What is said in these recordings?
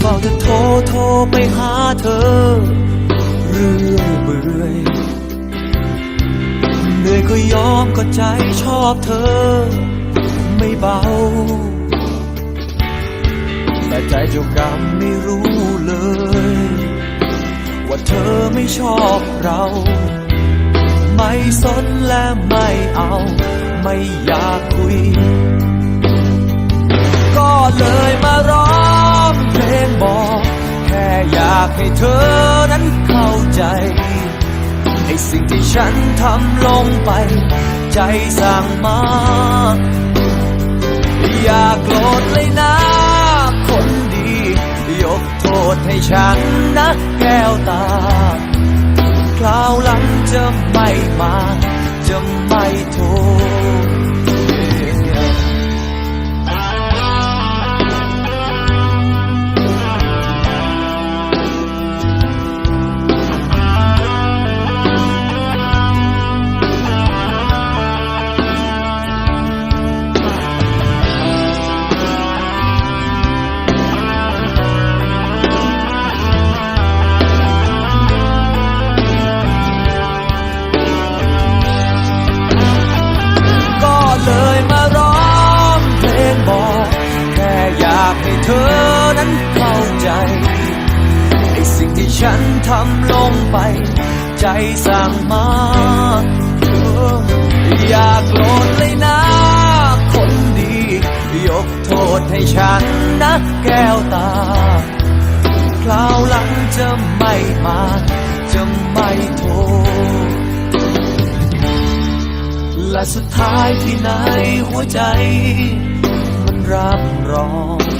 เฝ้าจะโทรโทรไปหาเธอ เรื่อยเบื่อยเหนื่อยก็ยอมก็ใจชอบเธอ ไม่เบา แต่ใจเจ้ากรรมไม่รู้เลย ว่าเธอไม่ชอบเรา ไม่สนและไม่เอา ไม่อยากคุย ให้เธอนั้นเข้าใจไอ้สิ่งที่ฉันทำลงไป ใจสั่งมา อย่าโกรธเลยนะ คนดี ยกโทษให้ฉันนะแก้วตา คราวหลังจะไม่มา จะไม่โทษ นั้นเข้าใจไอ้สิ่งที่ฉันทำลงไป ใจสั่งมาเอออย่าโกรธเลยนะ คนดี ยกโทษให้ฉันนะแก้วตาคราวหลังจะไม่มา จะไม่โทษและสุดท้ายที่ไหนหัวใจ มันรับรอง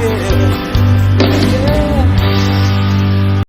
yeah.